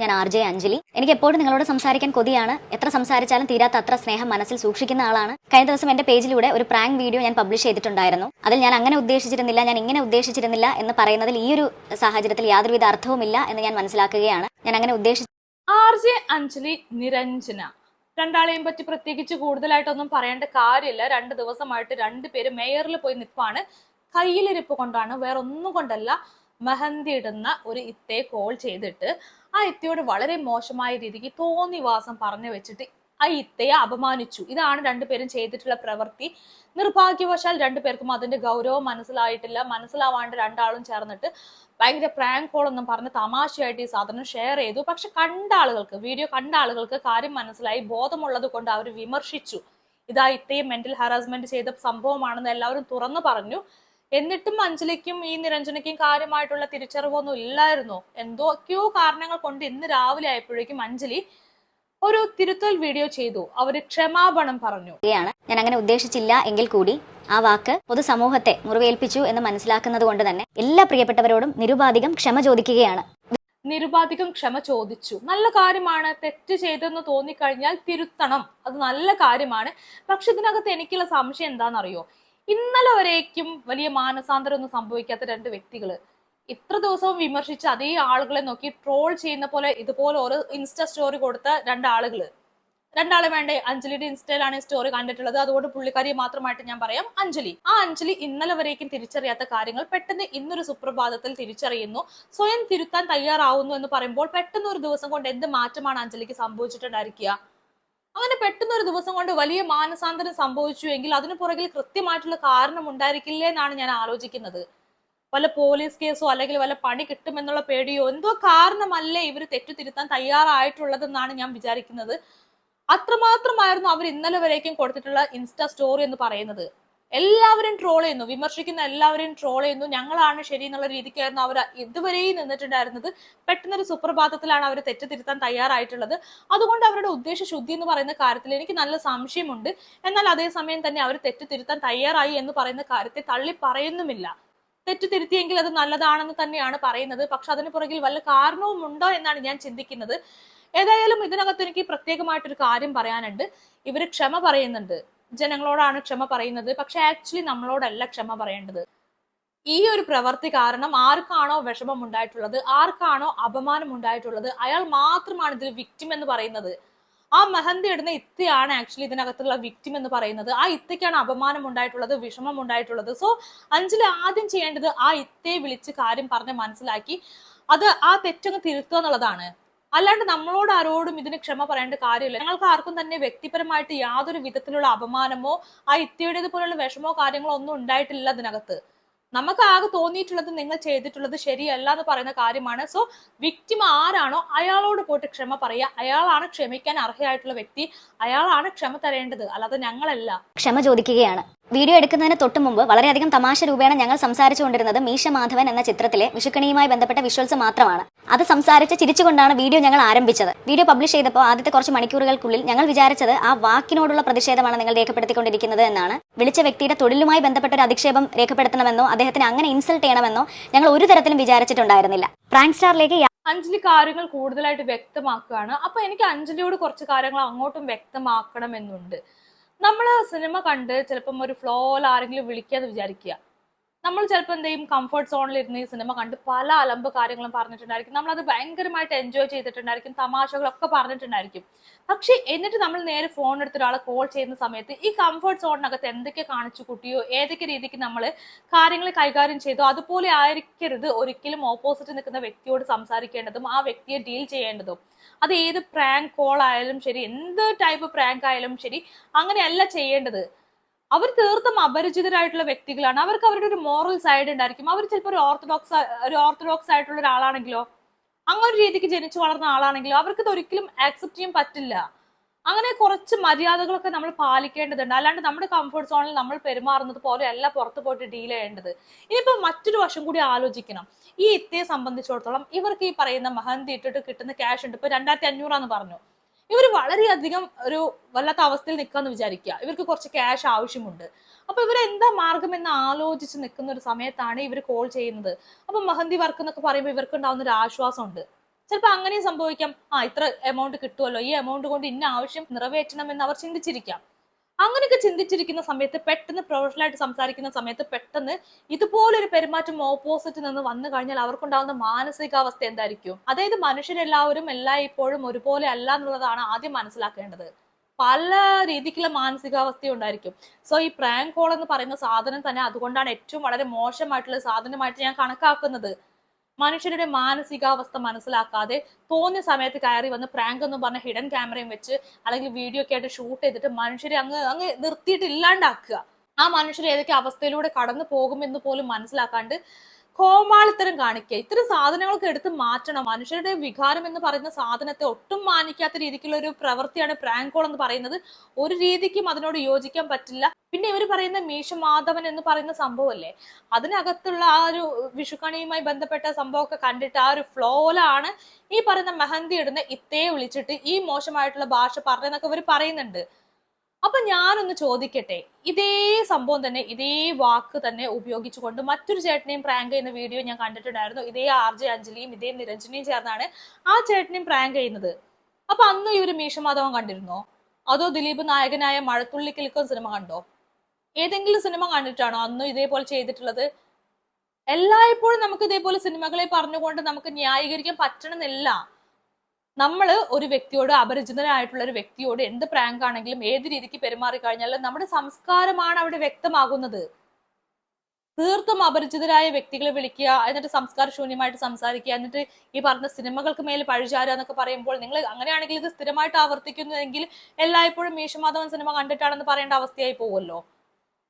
ഞാൻ R J Anjali. എനിക്ക് എപ്പോഴും നിങ്ങളോട് സംസാരിക്കാൻ കൊതിയാണ്. എത്ര സംസാരിച്ചാലും തീരാത്ത അത്ര സ്നേഹം മനസ്സിൽ സൂക്ഷിക്കുന്ന ആളാണ്. കഴിഞ്ഞ ദിവസം എന്റെ പേജിലൂടെ ഒരു പ്രാങ്ക് വീഡിയോ ഞാൻ പബ്ലിഷ് ചെയ്തിട്ടുണ്ടായിരുന്നു. അതിൽ ഞാൻ അങ്ങനെ ഉദ്ദേശിച്ചിരുന്നില്ല ഞാൻ ഇങ്ങനെ ഉദ്ദേശിച്ചിരുന്നില്ല എന്ന് പറയുന്നതിൽ ഈ ഒരു സാഹചര്യത്തിൽ യാതൊരുവിധ അർത്ഥവുമില്ല എന്ന് ഞാൻ മനസ്സിലാക്കുകയാണ്. ഞാൻ അങ്ങനെ ഉദ്ദേശിച്ചു ആർ ജെ അഞ്ജലി നിരഞ്ജന. രണ്ടാളെയും പറ്റി പ്രത്യേകിച്ച് കൂടുതലായിട്ടൊന്നും പറയേണ്ട കാര്യമില്ല. രണ്ട് ദിവസമായിട്ട് പേര് മേയറിൽ പോയി നിൽപ്പാണ് കയ്യിലിരിപ്പ് കൊണ്ടാണ് വേറെ ഒന്നും കൊണ്ടല്ല മെഹന്തി ഇടുന്ന ഒരു ഇത്തയെ കോൾ ചെയ്തിട്ട് ആ ഇത്തയോട് വളരെ മോശമായ രീതിക്ക് തോന്നിവാസം പറഞ്ഞു വെച്ചിട്ട് ആ ഇത്തയെ അപമാനിച്ചു. ഇതാണ് രണ്ടുപേരും ചെയ്തിട്ടുള്ള പ്രവൃത്തി. നിർഭാഗ്യവശാൽ രണ്ടുപേർക്കും അതിന്റെ ഗൗരവം മനസ്സിലായിട്ടില്ല. മനസ്സിലാവാണ്ട് രണ്ടാളും ചേർന്നിട്ട് ഭയങ്കര പ്രാങ്ക് കോൾ എന്നും പറഞ്ഞ് തമാശയായിട്ട് ഈ സാധനം ഷെയർ ചെയ്തു. പക്ഷെ കണ്ട ആളുകൾക്ക് വീഡിയോ കണ്ട ആളുകൾക്ക് കാര്യം മനസ്സിലായി. ബോധമുള്ളത് കൊണ്ട് അവർ വിമർശിച്ചു. ഇതാ ഇത്തയും മെന്റൽ ഹറാസ്മെന്റ് ചെയ്ത സംഭവമാണെന്ന് എല്ലാവരും തുറന്നു പറഞ്ഞു. എന്നിട്ടും അഞ്ജലിക്കും ഈ നിരഞ്ജനയ്ക്കും കാര്യമായിട്ടുള്ള തിരിച്ചറിവൊന്നും ഇല്ലായിരുന്നു. എന്തൊക്കെയോ കാരണങ്ങൾ കൊണ്ട് ഇന്ന് രാവിലെ ആയപ്പോഴേക്കും അഞ്ജലി ഒരു തിരുത്തൽ വീഡിയോ ചെയ്തു. അവർ ക്ഷമാപണം പറഞ്ഞു. ഞാൻ അങ്ങനെ ഉദ്ദേശിച്ചില്ല എങ്കിൽ കൂടി ആ വാക്ക് പൊതുസമൂഹത്തെ മുറിവേൽപ്പിച്ചു എന്ന് മനസ്സിലാക്കുന്നത് കൊണ്ട് തന്നെ എല്ലാ പ്രിയപ്പെട്ടവരോടും നിരുപാധികം ക്ഷമ ചോദിക്കുകയാണ്. നിരുപാധികം ക്ഷമ ചോദിച്ചു. നല്ല കാര്യമാണ് തെറ്റ് ചെയ്തെന്ന് തോന്നിക്കഴിഞ്ഞാൽ തിരുത്തണം. അത് നല്ല കാര്യമാണ്. പക്ഷെ ഇതിനകത്ത് എനിക്കുള്ള സംശയം എന്താണെന്നറിയോ? ഇന്നലെ വരേക്കും വലിയ മാനസാന്തരം ഒന്നും സംഭവിക്കാത്ത രണ്ട് വ്യക്തികൾ ഇത്ര ദിവസവും വിമർശിച്ച് അതേ ആളുകളെ നോക്കി ട്രോൾ ചെയ്യുന്ന പോലെ ഇതുപോലെ ഒരു ഇൻസ്റ്റ സ്റ്റോറി കൊടുത്ത രണ്ടാളുകൾ രണ്ടാളെ വേണ്ടേ? അഞ്ജലിയുടെ ഇൻസ്റ്റയിലാണ് ഈ സ്റ്റോറി കണ്ടിട്ടുള്ളത്. അതുകൊണ്ട് പുള്ളിക്കാരി മാത്രമായിട്ട് ഞാൻ പറയാം അഞ്ജലി. ആ അഞ്ജലി ഇന്നലെ വരേക്കും തിരിച്ചറിയാത്ത കാര്യങ്ങൾ പെട്ടെന്ന് ഇന്നൊരു സുപ്രഭാതത്തിൽ തിരിച്ചറിയുന്നു. സ്വയം തിരുത്താൻ തയ്യാറാവുന്നു എന്ന് പറയുമ്പോൾ പെട്ടെന്ന് ഒരു ദിവസം കൊണ്ട് എന്ത് മാറ്റമാണ് അഞ്ജലിക്ക് സംഭവിച്ചിട്ടുണ്ടായിരിക്കുക? അങ്ങനെ പെട്ടെന്ന് ഒരു ദിവസം കൊണ്ട് വലിയ മാനസാന്തരം സംഭവിച്ചു എങ്കിൽ അതിന് പുറകിൽ കൃത്യമായിട്ടുള്ള കാരണം ഉണ്ടായിരിക്കില്ലേ എന്നാണ് ഞാൻ ആലോചിക്കുന്നത്. വല്ല പോലീസ് കേസോ അല്ലെങ്കിൽ വല്ല പണി കിട്ടുമെന്നുള്ള പേടിയോ എന്തോ കാരണമല്ലേ ഇവർ തെറ്റുതിരുത്താൻ തയ്യാറായിട്ടുള്ളതെന്നാണ് ഞാൻ വിചാരിക്കുന്നത്. അത്രമാത്രമായിരുന്നു അവർ ഇന്നലെ വരേക്കും കൊടുത്തിട്ടുള്ള ഇൻസ്റ്റാ സ്റ്റോറി എന്ന് പറയുന്നത്. എല്ലാവരും ട്രോൾ ചെയ്യുന്നു. വിമർശിക്കുന്ന എല്ലാവരെയും ട്രോൾ ചെയ്യുന്നു. ഞങ്ങളാണ് ശരി എന്നുള്ള രീതിക്കായിരുന്നു അവർ ഇതുവരെയും നിന്നിട്ടുണ്ടായിരുന്നത്. പെട്ടെന്നൊരു സുപ്രഭാതത്തിലാണ് അവർ തെറ്റ് തിരുത്താൻ തയ്യാറായിട്ടുള്ളത്. അതുകൊണ്ട് അവരുടെ ഉദ്ദേശ ശുദ്ധി എന്ന് പറയുന്ന കാര്യത്തിൽ എനിക്ക് നല്ല സംശയമുണ്ട്. എന്നാൽ അതേസമയം തന്നെ അവർ തെറ്റ് തിരുത്താൻ തയ്യാറായി എന്ന് പറയുന്ന കാര്യത്തെ തള്ളി പറയുന്നുമില്ല. തെറ്റ് തിരുത്തിയെങ്കിൽ അത് നല്ലതാണെന്ന് തന്നെയാണ് പറയുന്നത്. പക്ഷെ അതിന് പുറകിൽ വല്ല കാരണവും ഉണ്ടോ എന്നാണ് ഞാൻ ചിന്തിക്കുന്നത്. ഏതായാലും ഇതിനകത്ത് എനിക്ക് പ്രത്യേകമായിട്ടൊരു കാര്യം പറയാനുണ്ട്. ഇവർ ക്ഷമ പറയുന്നുണ്ട്. ജനങ്ങളോടാണ് ക്ഷമ പറയുന്നത്. പക്ഷെ ആക്ച്വലി നമ്മളോടല്ല ക്ഷമ പറയേണ്ടത്. ഈ ഒരു പ്രവൃത്തി കാരണം ആർക്കാണോ വിഷമം ഉണ്ടായിട്ടുള്ളത് ആർക്കാണോ അപമാനം ഉണ്ടായിട്ടുള്ളത് അയാൾ മാത്രമാണ് ഇതിൽ വിക്റ്റിം എന്ന് പറയുന്നത്. ആ മെഹന്തി ഇടുന്ന ഇത്തയാണ് ആക്ച്വലി ഇതിനകത്തുള്ള വിക്റ്റിം എന്ന് പറയുന്നത്. ആ ഇത്തയ്ക്കാണ് അപമാനം ഉണ്ടായിട്ടുള്ളത് വിഷമം ഉണ്ടായിട്ടുള്ളത് സോ അഞ്ചലി ആദ്യം ചെയ്യേണ്ടത് ആ ഇത്തയെ വിളിച്ച് കാര്യം പറഞ്ഞ് മനസ്സിലാക്കി അത് ആ തെറ്റങ്ങ് തിരുത്തുക എന്നുള്ളതാണ്. അല്ലാണ്ട് നമ്മളോട് ആരോടും ഇതിന് ക്ഷമ പറയേണ്ട കാര്യമില്ല. ഞങ്ങൾക്ക് ആർക്കും തന്നെ വ്യക്തിപരമായിട്ട് യാതൊരു വിധത്തിലുള്ള അപമാനമോ ആ ഇത്തിയുടേത് പോലുള്ള വിഷമോ കാര്യങ്ങളോ ഒന്നും ഉണ്ടായിട്ടില്ല അതിനകത്ത്. നമുക്ക് ആകെ തോന്നിയിട്ടുള്ളത് നിങ്ങൾ ചെയ്തിട്ടുള്ളത് ശരിയല്ല എന്ന് പറയുന്ന കാര്യമാണ്. സോ വിക്റ്റിം ആരാണോ അയാളോട് പോയിട്ട് ക്ഷമ പറയുക. അയാളാണ് ക്ഷമിക്കാൻ അർഹയായിട്ടുള്ള വ്യക്തി. അയാളാണ് ക്ഷമ തരേണ്ടത്. അല്ലാതെ ഞങ്ങളല്ല. ക്ഷമ ചോദിക്കുകയാണ്. വീഡിയോ എടുക്കുന്നതിന് തൊട്ട് മുമ്പ് വളരെയധികം തമാശ രൂപേണ ഞങ്ങൾ സംസാരിച്ചുകൊണ്ടിരുന്നത് മീശ മാധവൻ എന്ന ചിത്രത്തിലെ വിഷുക്കണിയുമായി ബന്ധപ്പെട്ട വിഷ്വൽസ് മാത്രമാണ്. അത് സംസാരിച്ച് ചിരിച്ചുകൊണ്ടാണ് വീഡിയോ ഞങ്ങൾ ആരംഭിച്ചത്. വീഡിയോ പബ്ലിഷ് ചെയ്തപ്പോൾ ആദ്യത്തെ കുറച്ച് മണിക്കൂറുകൾക്കുള്ളിൽ ഞങ്ങൾ വിചാരിച്ചത് ആ വാക്കിനോടുള്ള പ്രതിഷേധമാണ് നിങ്ങൾ രേഖപ്പെടുത്തിക്കൊണ്ടിരിക്കുന്നത് എന്നാണ്. വിളിച്ച വ്യക്തിയുടെ തൊഴിലുമായി ബന്ധപ്പെട്ട ഒരു അധിക്ഷേപം രേഖപ്പെടുത്തണമെന്നോ അദ്ദേഹത്തിന് അങ്ങനെ ഇൻസൾട്ട് ചെയ്യണമെന്നോ ഞങ്ങൾ ഒരു തരത്തിലും വിചാരിച്ചിട്ടുണ്ടായിരുന്നില്ല. പ്രാങ്ക് സ്റ്റാറിലേക്ക് അഞ്ജലി കാര്യങ്ങൾ കൂടുതലായിട്ട് വ്യക്തമാക്കുകയാണ്. അപ്പൊ എനിക്ക് അഞ്ജലിയോട് കുറച്ച് കാര്യങ്ങൾ അങ്ങോട്ടും വ്യക്തമാക്കണമെന്നുണ്ട്. നമ്മൾ സിനിമ കണ്ട് ചിലപ്പം ഒരു ഫ്ലോയിൽ ആരെങ്കിലും വിളിക്കാന്ന് വിചാരിക്കുക. നമ്മൾ ചിലപ്പോൾ എന്ത് ചെയ്യും? കംഫർട്ട് സോണിൽ ഇരുന്ന് ഈ സിനിമ കണ്ട് പല അലമ്പ് കാര്യങ്ങളും പറഞ്ഞിട്ടുണ്ടായിരിക്കും. നമ്മളത് ഭയങ്കരമായിട്ട് എൻജോയ് ചെയ്തിട്ടുണ്ടായിരിക്കും. തമാശകളൊക്കെ പറഞ്ഞിട്ടുണ്ടായിരിക്കും. പക്ഷേ എന്നിട്ട് നമ്മൾ നേരെ ഫോൺ എടുത്ത് ഒരാളെ കോൾ ചെയ്യുന്ന സമയത്ത് ഈ കംഫർട്ട് സോണിനകത്ത് എന്തൊക്കെ കാണിച്ചു കൂട്ടിയോ? ഏതൊക്കെ രീതിക്ക് നമ്മൾ കാര്യങ്ങൾ കൈകാര്യം ചെയ്തോ? അതുപോലെ ആയിരിക്കരുത് ഒരിക്കലും ഓപ്പോസിറ്റ് നിൽക്കുന്ന വ്യക്തിയോട് സംസാരിക്കേണ്ടതും ആ വ്യക്തിയെ ഡീൽ ചെയ്യേണ്ടതും. അത് ഏത് പ്രാങ്ക് കോൾ ആയാലും ശരി എന്ത് ടൈപ്പ് പ്രാങ്ക് ആയാലും ശരി അങ്ങനെയല്ല ചെയ്യേണ്ടത്. അവർ തീർത്തും അപരിചിതരായിട്ടുള്ള വ്യക്തികളാണ്. അവർക്ക് അവരുടെ ഒരു മോറൽ സൈഡ് ഉണ്ടായിരിക്കും. അവർ ചിലപ്പോൾ ഒരു ഓർത്തഡോക്സ് ഒരു ഓർത്തഡോക്സ് ആയിട്ടുള്ള ഒരാളാണെങ്കിലോ അങ്ങനെ ഒരു രീതിക്ക് ജനിച്ചു വളർന്ന ആളാണെങ്കിലോ അവർക്ക് ഇത് ഒരിക്കലും ആക്സെപ്റ്റ് ചെയ്യാൻ പറ്റില്ല. അങ്ങനെ കുറച്ച് മര്യാദകളൊക്കെ നമ്മൾ പാലിക്കേണ്ടതുണ്ട്. അല്ലാണ്ട് നമ്മുടെ കംഫർട്ട് സോണിൽ നമ്മൾ പെരുമാറുന്നത് പോലെയല്ല പുറത്ത് പോയിട്ട് ഡീൽ ചെയ്യേണ്ടത്. ഇനിയിപ്പോൾ മറ്റൊരു വശം കൂടി ആലോചിക്കണം. ഈ ഇത്തയെ സംബന്ധിച്ചിടത്തോളം ഇവർക്ക് ഈ പറയുന്ന മഹന്തി ഇട്ടിട്ട് കിട്ടുന്ന ക്യാഷ് ഉണ്ട്. ഇപ്പൊ രണ്ടായിരത്തി അഞ്ഞൂറാന്ന് പറഞ്ഞു. ഇവർ വളരെയധികം ഒരു വല്ലാത്ത അവസ്ഥയിൽ നിൽക്കാന്ന് വിചാരിക്കുക. ഇവർക്ക് കുറച്ച് ക്യാഷ് ആവശ്യമുണ്ട്. അപ്പൊ എന്താ മാർഗം എന്ന് ആലോചിച്ച് നിൽക്കുന്ന ഒരു സമയത്താണ് ഇവർ കോൾ ചെയ്യുന്നത്. അപ്പൊ മെഹന്തി വർക്ക് എന്നൊക്കെ പറയുമ്പോൾ ഇവർക്ക് ഉണ്ടാവുന്ന ഒരു ആശ്വാസമുണ്ട്. ചിലപ്പോൾ അങ്ങനെയും സംഭവിക്കാം. ആ ഇത്ര എമൗണ്ട് കിട്ടുമല്ലോ ഈ എമൗണ്ട് കൊണ്ട് ഇന്ന ആവശ്യം നിറവേറ്റണം എന്ന് അവർ ചിന്തിച്ചിരിക്കാം. അങ്ങനെയൊക്കെ ചിന്തിച്ചിരിക്കുന്ന സമയത്ത് പെട്ടെന്ന് പ്രൊഫഷണലായിട്ട് സംസാരിക്കുന്ന സമയത്ത് പെട്ടെന്ന് ഇതുപോലൊരു പെരുമാറ്റം ഓപ്പോസിറ്റ് നിന്ന് വന്നു കഴിഞ്ഞാൽ അവർക്കുണ്ടാകുന്ന മാനസികാവസ്ഥ എന്തായിരിക്കും? അതായത് മനുഷ്യരെല്ലാവരും എല്ലാ ഇപ്പോഴും ഒരുപോലെ അല്ല എന്നുള്ളതാണ് ആദ്യം മനസ്സിലാക്കേണ്ടത്. പല രീതിക്കുള്ള മാനസികാവസ്ഥ ഉണ്ടായിരിക്കും. സോ ഈ പ്രാങ്ക് കോൾ എന്ന് പറയുന്ന സാധനം തന്നെ അതുകൊണ്ടാണ് ഏറ്റവും വളരെ മോശമായിട്ടുള്ള സാധനമായിട്ട് ഞാൻ കണക്കാക്കുന്നത്. മനുഷ്യരുടെ മാനസികാവസ്ഥ മനസ്സിലാക്കാതെ തോന്നിയ സമയത്ത് കയറി വന്ന് പ്രാങ്ക് എന്ന് പറഞ്ഞ ഹിഡൻ ക്യാമറയും വെച്ച് അല്ലെങ്കിൽ വീഡിയോ ഒക്കെ ആയിട്ട് ഷൂട്ട് ചെയ്തിട്ട് മനുഷ്യരെ അങ്ങ് അങ്ങ് നിർത്തിയിട്ട് ഇല്ലാണ്ടാക്കുക. ആ മനുഷ്യർ ഏതൊക്കെ അവസ്ഥയിലൂടെ കടന്നു പോകുമെന്ന് പോലും മനസ്സിലാക്കാണ്ട് കോമാളിത്തരം കാണിക്കുക. ഇത്തരം സാധനങ്ങളൊക്കെ എടുത്ത് മാറ്റണം. മനുഷ്യരുടെ വികാരം എന്ന് പറയുന്ന സാധനത്തെ ഒട്ടും മാനിക്കാത്ത രീതിക്കുള്ള ഒരു പ്രവൃത്തിയാണ് പ്രാങ്കോൾ കോൾ എന്ന് പറയുന്നത്. ഒരു രീതിക്കും അതിനോട് യോജിക്കാൻ പറ്റില്ല. പിന്നെ ഇവർ പറയുന്ന മീശ മാധവൻ എന്ന് പറയുന്ന സംഭവമല്ലേ? അതിനകത്തുള്ള ആ ഒരു വിഷുക്കണിയുമായി ബന്ധപ്പെട്ട സംഭവമൊക്കെ കണ്ടിട്ട് ആ ഒരു ഫ്ലോയിലാണ് ഈ പറയുന്ന മെഹന്തി ഇടുന്ന ഇത്തയെ വിളിച്ചിട്ട് ഈ മോശമായിട്ടുള്ള ഭാഷ പറഞ്ഞെന്നൊക്കെ ഇവർ പറയുന്നുണ്ട്. അപ്പൊ ഞാനൊന്ന് ചോദിക്കട്ടെ ഇതേ സംഭവം തന്നെ ഇതേ വാക്ക് തന്നെ ഉപയോഗിച്ചുകൊണ്ട് മറ്റൊരു ചേട്ടനെയും പ്രാങ്ക് ചെയ്യുന്ന വീഡിയോ ഞാൻ കണ്ടിട്ടുണ്ടായിരുന്നു. ഇതേ ആർ ജെ അഞ്ജലിയും ഇതേ നിരഞ്ജനയും ചേർന്നാണ് ആ ചേട്ടനെയും പ്രാങ്ക് ചെയ്യുന്നത്. അപ്പൊ അന്ന് ഒരു മീശമാധവൻ കണ്ടിരുന്നോ? അതോ ദിലീപ് നായകനായ മഴത്തുള്ളി കിലുക്കം സിനിമ കണ്ടോ? ഏതെങ്കിലും സിനിമ കണ്ടിട്ടാണോ അന്ന് ഇതേപോലെ ചെയ്തിട്ടുള്ളത്? എല്ലായ്പ്പോഴും നമുക്ക് ഇതേപോലെ സിനിമകളെ പറഞ്ഞുകൊണ്ട് നമുക്ക് ന്യായീകരിക്കാൻ പറ്റണമെന്നില്ല. നമ്മൾ ഒരു വ്യക്തിയോട് അപരിചിതനായിട്ടുള്ള ഒരു വ്യക്തിയോട് എന്ത് പ്രാങ്ക് ആണെങ്കിലും ഏത് രീതിക്ക് പെരുമാറി കഴിഞ്ഞാലും നമ്മുടെ സംസ്കാരമാണ് അവിടെ വ്യക്തമാകുന്നത്. തീർത്തും അപരിചിതരായ വ്യക്തികളെ വിളിക്കുക എന്നിട്ട് സംസ്കാര ശൂന്യമായിട്ട് സംസാരിക്കുക എന്നിട്ട് ഈ പറഞ്ഞ സിനിമകൾക്ക് മേൽ പഴിചാരുക എന്നൊക്കെ പറയുമ്പോൾ നിങ്ങൾ അങ്ങനെയാണെങ്കിൽ ഇത് സ്ഥിരമായിട്ട് ആവർത്തിക്കുന്നുവെങ്കിൽ എല്ലായ്പ്പോഴും മീശമാധവൻ സിനിമ കണ്ടിട്ടാണെന്ന് പറയേണ്ട അവസ്ഥയായി പോകുമല്ലോ.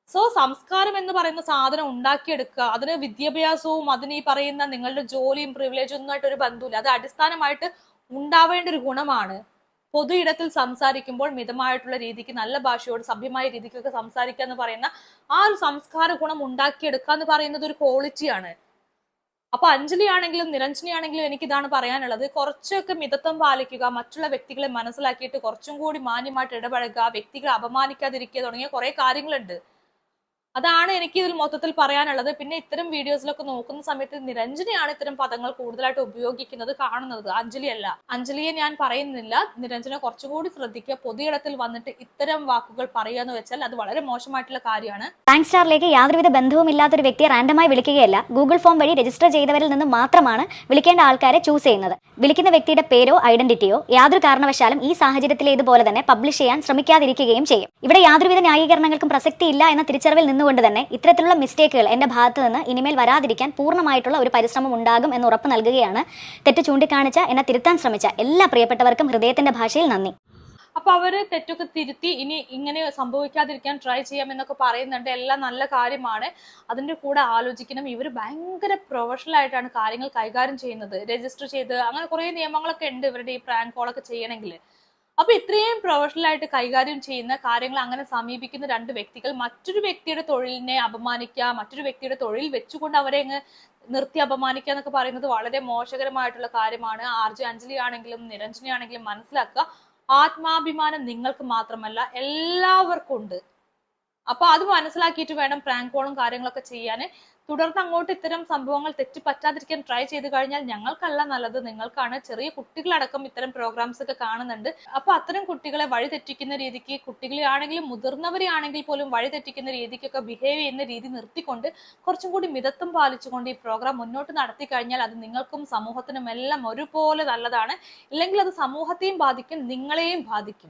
സോ സംസ്കാരം എന്ന് പറയുന്ന സാധനം ഉണ്ടാക്കിയെടുക്കുക അതിന് വിദ്യാഭ്യാസവും അതിന് ഈ പറയുന്ന നിങ്ങളുടെ ജോലിയും പ്രിവിലേജും ഒന്നുമായിട്ട് ഒരു ബന്ധമില്ല അത് അടിസ്ഥാനമായിട്ട് ഉണ്ടാവേണ്ട ഒരു ഗുണമാണ്. പൊതു ഇടത്തിൽ സംസാരിക്കുമ്പോൾ മിതമായിട്ടുള്ള രീതിക്ക് നല്ല ഭാഷയോട് സഭ്യമായ രീതിക്കൊക്കെ സംസാരിക്കുക എന്ന് പറയുന്ന ആ ഒരു സംസ്കാര ഗുണം ഉണ്ടാക്കിയെടുക്കുക എന്ന് പറയുന്നത് ഒരു ക്വാളിറ്റിയാണ് അപ്പൊ അഞ്ജലി ആണെങ്കിലും നിരഞ്ജനി ആണെങ്കിലും എനിക്ക് ഇതാണ് പറയാനുള്ളത്. കുറച്ചൊക്കെ മിതത്വം പാലിക്കുക മറ്റുള്ള വ്യക്തികളെ മനസ്സിലാക്കിയിട്ട് കുറച്ചും കൂടി മാന്യമായിട്ട് ഇടപഴകുക വ്യക്തികളെ അപമാനിക്കാതിരിക്കുക തുടങ്ങിയ കുറെ കാര്യങ്ങളുണ്ട്. അതാണ് എനിക്ക് ഇതിൽ മൊത്തത്തിൽ പറയാനുള്ളത്. പിന്നെ ഇത്തരം വീഡിയോസിലൊക്കെ നോക്കുന്ന സമയത്ത് നിരഞ്ജനയാണ് ഇത്തരം പദങ്ങൾ കൂടുതലായിട്ട് ഉപയോഗിക്കുന്നത് കാണുന്നത്. അഞ്ജലി അല്ല അഞ്ജലിയെ ഞാൻ പറയുന്നില്ല. നിരഞ്ജന കുറച്ചുകൂടി ശ്രദ്ധിക്കുക. പൊതുയിടത്തിൽ വന്നിട്ട് ഇത്തരം വാക്കുകൾ പറയുക എന്ന് വെച്ചാൽ അത് വളരെ മോശമായിട്ടുള്ള കാര്യമാണ്. റാങ്ക് സ്റ്റാറിലേക്ക് യാതൊരുവിധ ബന്ധവുമില്ലാത്ത ഒരു വ്യക്തിയെ റാൻഡമായി വിളിക്കുകയല്ല. ഗൂഗിൾ ഫോം വഴി രജിസ്റ്റർ ചെയ്തവരിൽ നിന്ന് മാത്രമാണ് വിളിക്കേണ്ട ആൾക്കാരെ ചൂസ് ചെയ്യുന്നത്. വിളിക്കുന്ന വ്യക്തിയുടെ പേരോ ഐഡന്റിറ്റിയോ യാതൊരു കാരണവശാലും ഈ സാഹചര്യത്തിലേതുപോലെ തന്നെ പബ്ലിഷ് ചെയ്യാൻ ശ്രമിക്കാതിരിക്കുകയും ചെയ്യും. ഇവിടെ യാതൊരുവിധ ന്യായീകരണങ്ങൾക്കും പ്രസക്തിയില്ല എന്ന തിരിച്ചറിവിൽ നിന്നുകൊണ്ട് തന്നെ ഇത്തരത്തിലുള്ള മിസ്റ്റേക്കുകൾ എന്റെ ഭാഗത്ത് നിന്ന് ഇനിമേൽ വരാതിരിക്കാൻ പൂർണമായിട്ടുള്ള ഒരു പരിശ്രമം ഉണ്ടാകും എന്ന് ഉറപ്പ് നൽകുകയാണ്. തെറ്റ് ചൂണ്ടിക്കാണിച്ച എന്നെ തിരുത്താൻ ശ്രമിച്ച എല്ലാ പ്രിയപ്പെട്ടവർക്കും ഹൃദയത്തിന്റെ ഭാഷയിൽ നന്ദി. അപ്പൊ അവർ തെറ്റൊക്കെ തിരുത്തി ഇനി ഇങ്ങനെ സംഭവിക്കാതിരിക്കാൻ ട്രൈ ചെയ്യാം എന്നൊക്കെ പറയുന്നുണ്ട്. എല്ലാം നല്ല കാര്യമാണ്. അതിന്റെ കൂടെ ആലോചിക്കണം. ഇവർ ഭയങ്കര പ്രൊഫഷണൽ ആയിട്ടാണ് കാര്യങ്ങൾ കൈകാര്യം ചെയ്യുന്നത്. രജിസ്റ്റർ ചെയ്ത് അങ്ങനെ കുറെ നിയമങ്ങളൊക്കെ ഉണ്ട് ഇവരുടെ ഈ പ്രാങ്ക് കോളൊക്കെ ചെയ്യണമെങ്കിൽ. അപ്പൊ ഇത്രയും പ്രൊഫഷണൽ ആയിട്ട് കൈകാര്യം ചെയ്യുന്ന കാര്യങ്ങൾ അങ്ങനെ സമീപിക്കുന്ന രണ്ട് വ്യക്തികൾ മറ്റൊരു വ്യക്തിയുടെ തൊഴിലിനെ അപമാനിക്കുക മറ്റൊരു വ്യക്തിയുടെ തൊഴിൽ വെച്ചുകൊണ്ട് അവരെ അങ്ങ് നിർത്തി അപമാനിക്കുക എന്നൊക്കെ പറയുന്നത് വളരെ മോശകരമായിട്ടുള്ള കാര്യമാണ്. ആർ ജെ അഞ്ജലി ആണെങ്കിലും നിരഞ്ജനി ആണെങ്കിലും മനസ്സിലാക്കുക ആത്മാഭിമാനം നിങ്ങൾക്ക് മാത്രമല്ല എല്ലാവർക്കും ഉണ്ട്. അപ്പൊ അത് മനസ്സിലാക്കിയിട്ട് വേണം പ്രാങ്ക് കോളും കാര്യങ്ങളൊക്കെ ചെയ്യാൻ. തുടർന്ന് അങ്ങോട്ട് ഇത്തരം സംഭവങ്ങൾ തെറ്റ് പറ്റാതിരിക്കാൻ ട്രൈ ചെയ്ത് കഴിഞ്ഞാൽ ഞങ്ങൾക്കല്ല നല്ലത്. നിങ്ങൾക്കാണ് ചെറിയ കുട്ടികളടക്കം ഇത്തരം പ്രോഗ്രാംസ് ഒക്കെ കാണുന്നുണ്ട്. അപ്പൊ അത്തരം കുട്ടികളെ വഴി തെറ്റിക്കുന്ന രീതിക്ക് കുട്ടികളെ ആണെങ്കിലും മുതിർന്നവരെ ആണെങ്കിൽ പോലും വഴി തെറ്റിക്കുന്ന രീതിക്കൊക്കെ ബിഹേവ് ചെയ്യുന്ന രീതി നിർത്തിക്കൊണ്ട് കുറച്ചും കൂടി മിതത്വം പാലിച്ചുകൊണ്ട് ഈ പ്രോഗ്രാം മുന്നോട്ട് നടത്തി കഴിഞ്ഞാൽ അത് നിങ്ങൾക്കും സമൂഹത്തിനും എല്ലാം ഒരുപോലെ നല്ലതാണ്. ഇല്ലെങ്കിൽ അത് സമൂഹത്തെയും ബാധിക്കും നിങ്ങളെയും ബാധിക്കും.